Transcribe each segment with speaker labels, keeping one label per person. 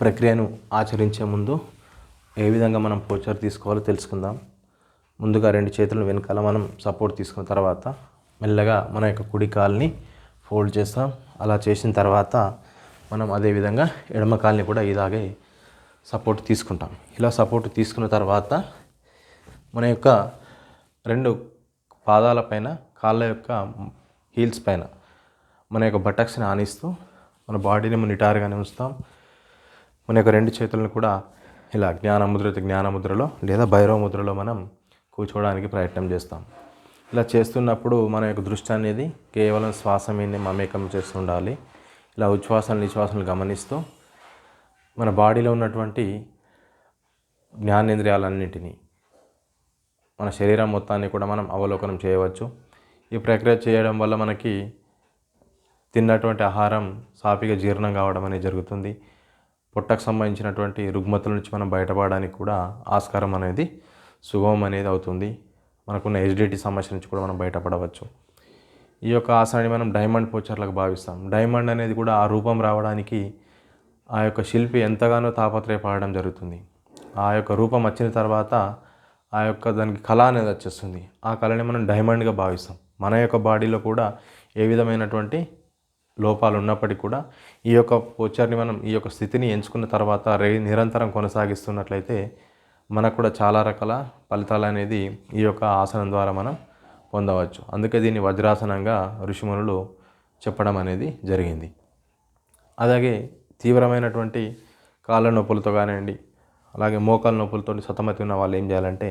Speaker 1: ప్రక్రియను ఆచరించే ముందు ఏ విధంగా మనం పోచర్ తీసుకోవాలో తెలుసుకుందాం. ముందుగా రెండు చేతులను వెనకాల మనం సపోర్ట్ తీసుకున్న తర్వాత మెల్లగా మన యొక్క కుడి కాల్ని ఫోల్డ్ చేస్తాం. అలా చేసిన తర్వాత మనం అదేవిధంగా ఎడమ కాల్ని కూడా ఇలాగే సపోర్ట్ తీసుకుంటాం. ఇలా సపోర్ట్ తీసుకున్న తర్వాత మన యొక్క రెండు పాదాల పైన కాళ్ళ యొక్క హీల్స్ పైన మన యొక్క బటక్స్ని ఆనిస్తూ మన బాడీని నిటారుగానే ఉంచుతాం. మన యొక్క రెండు చేతులను కూడా ఇలా జ్ఞానముద్ర జ్ఞానముద్రలో లేదా భైరవ ముద్రలో మనం కూర్చోవడానికి ప్రయత్నం చేస్తాం. ఇలా చేస్తున్నప్పుడు మన యొక్క దృష్టి అనేది కేవలం శ్వాస మీదనే మమేకం చేస్తుండాలి ఇలా ఉచ్ఛ్వాసలు నిశ్వాసాలు గమనిస్తూ మన బాడీలో ఉన్నటువంటి జ్ఞానేంద్రియాలన్నింటినీ మన శరీరం మొత్తాన్ని కూడా మనం అవలోకనం చేయవచ్చు. ఈ ప్రక్రియ చేయడం వల్ల మనకి తిన్నటువంటి ఆహారం సాపిగా జీర్ణం కావడం అనేది జరుగుతుంది. పొట్టకు సంబంధించినటువంటి రుగ్మతుల నుంచి మనం బయటపడడానికి కూడా ఆస్కారం అనేది సుగమం అనేది అవుతుంది. మనకున్న ఎసిడిటీ సమస్య నుంచి కూడా మనం బయటపడవచ్చు. ఈ యొక్క ఆసనాన్ని మనం డైమండ్ పోచర్లకు భావిస్తాం. డైమండ్ అనేది కూడా ఆ రూపం రావడానికి ఆ యొక్క శిల్పి ఎంతగానో తాపత్రయపడడం జరుగుతుంది. ఆ యొక్క రూపం వచ్చిన తర్వాత ఆ యొక్క దానికి కళ అనేది వచ్చేస్తుంది. ఆ కళని మనం డైమండ్గా భావిస్తాం. మన యొక్క బాడీలో కూడా ఏ విధమైనటువంటి లోపాలు ఉన్నప్పటికీ కూడా ఈ యొక్క పోచర్ని మనం ఈ యొక్క స్థితిని ఎంచుకున్న తర్వాత రే నిరంతరం కొనసాగిస్తున్నట్లయితే మనకు కూడా చాలా రకాల ఫలితాలు అనేది ఈ యొక్క ఆసనం ద్వారా మనం పొందవచ్చు. అందుకే దీన్ని వజ్రాసనంగా ఋషిమునులు చెప్పడం అనేది జరిగింది. అలాగే తీవ్రమైనటువంటి కాళ్ళ నొప్పులతో కానివ్వండి అలాగే మోకాల నొప్పులతో సతమతి ఉన్న వాళ్ళు ఏం చేయాలంటే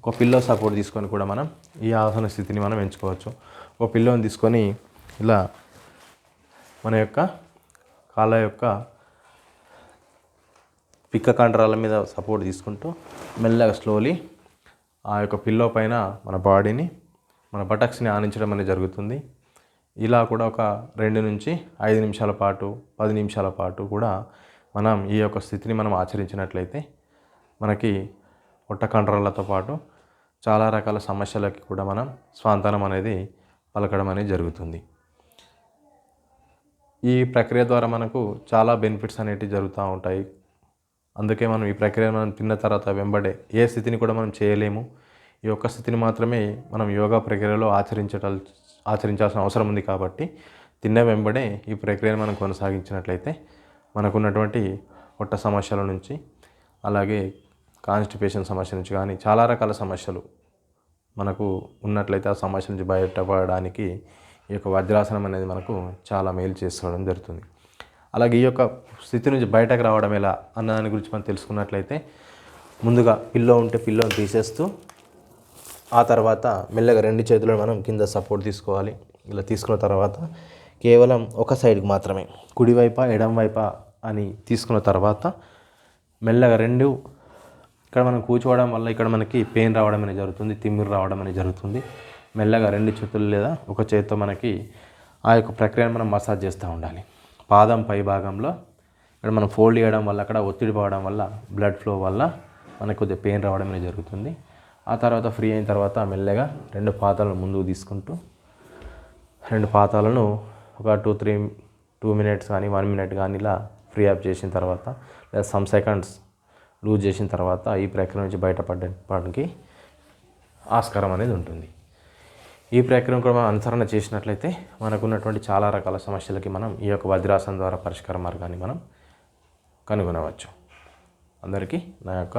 Speaker 1: ఒక పిల్లో సపోర్ట్ తీసుకొని కూడా మనం ఈ ఆసన స్థితిని మనం ఎంచుకోవచ్చు. ఒక పిల్లోని తీసుకొని ఇలా మన యొక్క కాళ్ళ యొక్క పిక్క కండరాల మీద సపోర్ట్ తీసుకుంటూ మెల్లగా స్లోలీ ఆ యొక్క పిల్లో పైన మన బాడీని మన బటక్స్ని ఆనించడం అనేది జరుగుతుంది. ఇలా కూడా ఒక రెండు నుంచి ఐదు నిమిషాల పాటు పది నిమిషాల పాటు కూడా మనం ఈ యొక్క స్థితిని మనం ఆచరించినట్లయితే మనకి పొట్ట కండరాలతో పాటు చాలా రకాల సమస్యలకి కూడా మనం స్వాంతనం అనేది పలకడం అనేది జరుగుతుంది. ఈ ప్రక్రియ ద్వారా మనకు చాలా బెనిఫిట్స్ అనేటివి జరుగుతూ ఉంటాయి. అందుకే మనం ఈ ప్రక్రియ మనం తిన్న తర్వాత వెంబడే ఏ స్థితిని కూడా మనం చేయలేము. ఈ యొక్క స్థితిని మాత్రమే మనం యోగా ప్రక్రియలో ఆచరించటం ఆచరించాల్సిన అవసరం ఉంది కాబట్టి తిన్న వెంబడే ఈ ప్రక్రియను మనం కొనసాగించినట్లయితే మనకున్నటువంటి పొట్ట సమస్యల నుంచి అలాగే కాన్స్టిపేషన్ సమస్య నుంచి కానీ చాలా రకాల సమస్యలు మనకు ఉన్నట్లయితే ఆ సమస్య నుంచి బయటపడడానికి ఈ యొక్క వజ్రాసనం అనేది మనకు చాలా మేలు చేసుకోవడం జరుగుతుంది. అలాగే ఈ యొక్క స్థితి నుంచి బయటకు రావడం ఎలా అన్న దాని గురించి మనం తెలుసుకున్నట్లయితే ముందుగా పిల్లో ఉంటే పిల్లోని తీసేస్తూ ఆ తర్వాత మెల్లగా రెండు చేతులను మనం కింద సపోర్ట్ తీసుకోవాలి. ఇలా తీసుకున్న తర్వాత కేవలం ఒక సైడ్కి మాత్రమే కుడివైపా ఎడంవైప అని తీసుకున్న తర్వాత మెల్లగా రెండు ఇక్కడ మనం కూర్చోవడం వల్ల ఇక్కడ మనకి పెయిన్ రావడం అనేది జరుగుతుంది తిమ్మిరి రావడం అనేది జరుగుతుంది. మెల్లగా రెండు చేతులు లేదా ఒక చేతితో మనకి ఆ యొక్క ప్రక్రియను మనం మసాజ్ చేస్తూ ఉండాలి. పాదం పై భాగంలో ఇక్కడ మనం ఫోల్డ్ చేయడం వల్ల అక్కడ ఒత్తిడి పడడం వల్ల బ్లడ్ ఫ్లో వల్ల మనకు కొద్దిగా పెయిన్ రావడం అనేది జరుగుతుంది. ఆ తర్వాత ఫ్రీ అయిన తర్వాత మెల్లగా రెండు పాతాలను ముందుకు తీసుకుంటూ రెండు పాతాలను ఒక టూ త్రీ టూ మినిట్స్ కానీ వన్ మినిట్ కానీ ఇలా ఫ్రీ అప్ చేసిన తర్వాత లేదా సమ్ సెకండ్స్ లూజ్ చేసిన తర్వాత ఈ ప్రక్రియ నుంచి బయటపడడానికి ఆస్కారం అనేది ఉంటుంది. ఈ ప్రక్రియను కూడా మనం అనుసరణ చేసినట్లయితే మనకున్నటువంటి చాలా రకాల సమస్యలకి మనం ఈ యొక్క వజ్రాసనం ద్వారా పరిష్కార మార్గాన్ని మనం కనుగొనవచ్చు. అందరికీ నా యొక్క